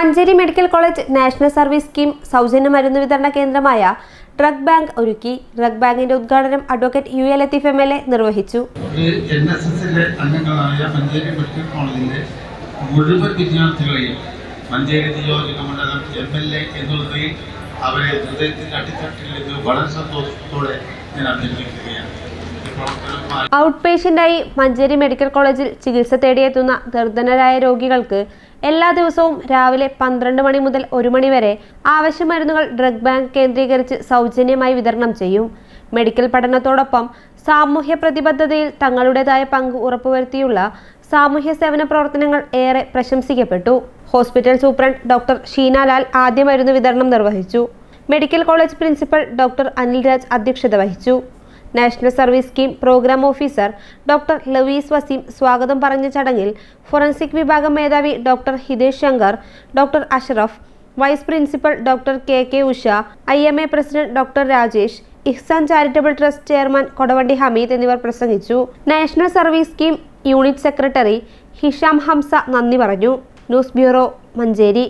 Manjeri medical college national service scheme സൗജന്യ മരുന്ന് വിതരണ കേന്ദ്രമായ ഡ്രഗ് ബാങ്ക് ഒരുക്കി. ഡ്രഗ് ബാങ്കിന്റെ ഉദ്ഘാടനം advocate U A Latheef M L A നിർവഹിച്ചു. അംഗങ്ങളായ മഞ്ചേരി മെഡിക്കൽ കോളേജിലെ മുഴുവൻ വിദ്യാർത്ഥികളെയും മഞ്ചേരി നിയോജക മണ്ഡലം എം എൽ എ എന്നുള്ളതിൽ അവരെ വളരെ സന്തോഷത്തോടെ ഞാൻ അഭ്യർത്ഥിക്കുകയാണ്. ഔട്ട് പേഷ്യന്റായി മഞ്ചേരി മെഡിക്കൽ കോളേജിൽ ചികിത്സ തേടിയെത്തുന്ന നിർധനരായ രോഗികൾക്ക് എല്ലാ ദിവസവും രാവിലെ പന്ത്രണ്ട് മണി മുതൽ ഒരു മണി വരെ ആവശ്യ മരുന്നുകൾ ഡ്രഗ് ബാങ്ക് കേന്ദ്രീകരിച്ച് സൗജന്യമായി വിതരണം ചെയ്യും. മെഡിക്കൽ പഠനത്തോടൊപ്പം സാമൂഹ്യ പ്രതിബദ്ധതയിൽ തങ്ങളുടേതായ പങ്ക് ഉറപ്പുവരുത്തിയുള്ള സാമൂഹ്യ സേവന പ്രവർത്തനങ്ങൾ ഏറെ പ്രശംസിക്കപ്പെട്ടു. ഹോസ്പിറ്റൽ സൂപ്രണ്ട് ഡോക്ടർ ഷീനാലാൽ ആദ്യ മരുന്ന് വിതരണം നിർവഹിച്ചു. Medical college principal doctor Anilraj അധ്യക്ഷത വഹിച്ചു. National service scheme programme officer doctor Lavees Waseem സ്വാഗതം പറഞ്ഞ ചടങ്ങിൽ ഫോറൻസിക് വിഭാഗം മേധാവി doctor Hitesh Shankar doctor Ashraf vice principal doctor K K Usha I M A president doctor Rajesh Ihsan charitable trust chairman Kodavandi Hameed എന്നിവർ പ്രസംഗിച്ചു. National service scheme unit secretary Hisham Hamsa നന്ദി പറഞ്ഞു. News bureau Manjeri.